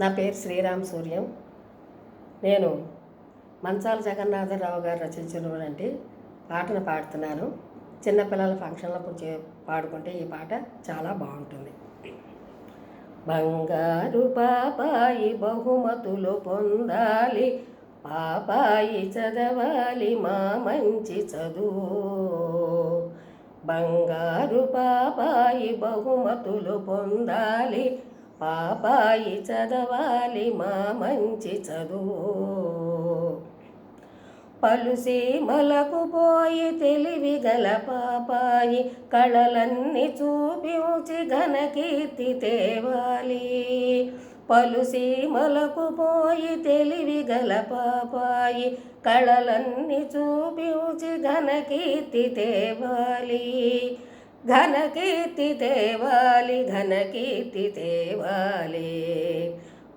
నా పేరు శ్రీరామ్ సూర్యం. నేను మంచాల జగన్నాథరావు గారు రచించినటువంటి పాటను పాడుతున్నాను. చిన్నపిల్లల ఫంక్షన్లప్పుడు చే పాడుకుంటే ఈ పాట చాలా బాగుంటుంది. బంగారు పాపాయి బహుమతులు పొందాలి. పాపాయి చదవాలి మా మంచి చదువు. బంగారు పాపాయి బహుమతులు పొందాలి. పాపాయి చదవాలి మా మంచి చదువు. పలుసీమలకు పోయి తెలివి గల పాపాయి కళలన్నీ చూపించి ఘనకీర్తి తేవాలి. పలుసీమలకు పోయి తెలివి గల పాపాయి కళలన్నీ చూపించి ఘనకీర్తి తేవాలి. ఘనకీర్తి తేవాలి ఘనకీర్తి తేవాలి.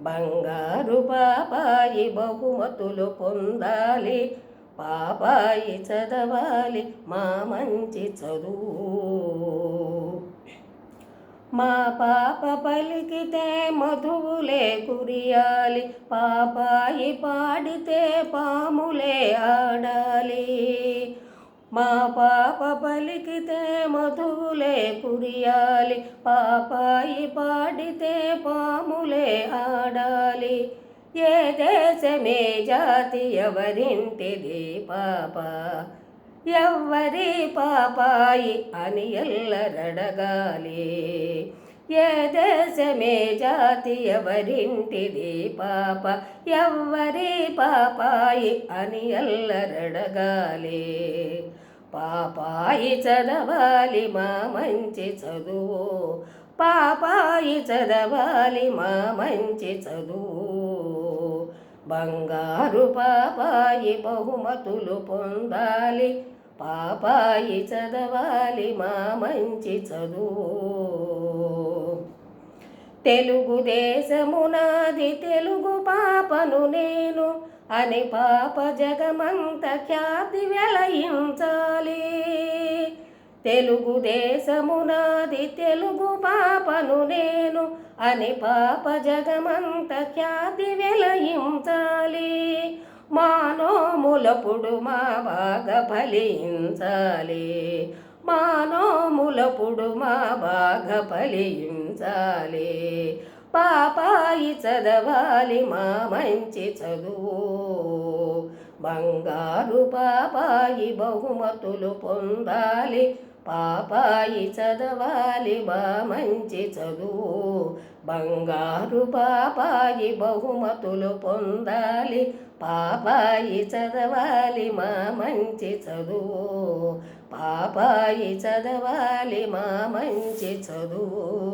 బంగారు పాపాయి బహుమతులు పొందాలి పాపాయి చదవాలి మా మంచి చదువు. మా పాప పలికితే మధువులే కురియాలి పాపాయి పాడితే పాములే ఆడాలి. మా పా పాప పలికితే మధువులే కురియాలి పాపాయి పాడితే పాములే ఆడాలి. ఏ దేశమే జాతి ఎవరింటిది పాప? ఎవ్వరి పాపాయి అని ఎల్లరడగాలి. ఏ దేశమే జాతి ఎవరింటిది పాప? ఎవ్వరి పాపాయి అని ఎల్లరడగాలి. పాపాయి చదవాలి మా మంచి చదువు. పాపాయి చదవాలి మా మంచి చదువు. బంగారు పాపాయి బహుమతులు పొందాలి. పాపాయి చదవాలి మా మంచి చదువు. తెలుగుదేశమునాది తెలుగు పాపను నేను అని పాప జగమంత ఖ్యాతి వెలయించాలి. తెలుగుదేశమునాది తెలుగు పాపను నేను అని పాప జగమంత ఖ్యాతి వెలయించాలి. మానోములపుడు మా బాగా ఫలించాలి. మానోములపుడు మా బాగా ఫలించాలి. పాపాయి చదవాలి మా మంచి చదువు. బంగారు పాపాయి బహుమతులు పొందాలి. పాపాయి చదవాలి మా మంచి చదువు. బంగారు పాపాయి బహుమతులు పొందాలి. పాపాయి చదవాలి మా మంచి చదువు. పాపాయి చదవాలి మా మంచి చదువు.